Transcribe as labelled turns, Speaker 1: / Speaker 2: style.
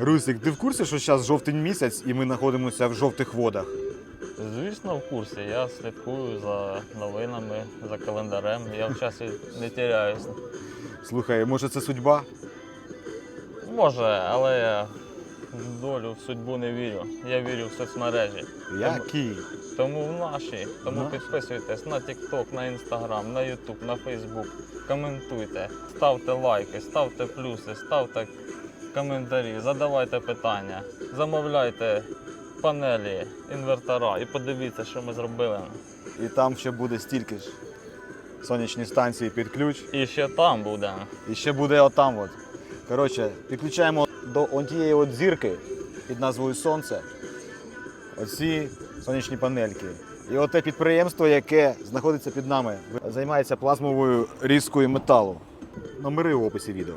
Speaker 1: Русик, ти в курсі, що зараз жовтень місяць і ми знаходимося в жовтих водах?
Speaker 2: Звісно, в курсі. Я слідкую за новинами, за календарем. Я в часі не тіряюсь.
Speaker 1: Слухай, може це судьба?
Speaker 2: Може, але я в долю, в судьбу не вірю. Я вірю в соцмережі.
Speaker 1: Які?
Speaker 2: Тому в наші. Тому
Speaker 1: Наші?
Speaker 2: підписуйтесь на TikTok, на Instagram, на YouTube, на Facebook. Коментуйте, ставте лайки, ставте плюси, ставте коментарі, задавайте питання, замовляйте панелі, інвертора і подивіться, що ми зробили.
Speaker 1: І там ще буде стільки ж сонячні станції під ключ.
Speaker 2: І ще там буде.
Speaker 1: І ще буде отам. От. Коротше, підключаємо до тієї от зірки під назвою Сонце. Оці сонячні панельки. І оте підприємство, яке знаходиться під нами, займається плазмовою різкою металу. Номери в описі відео.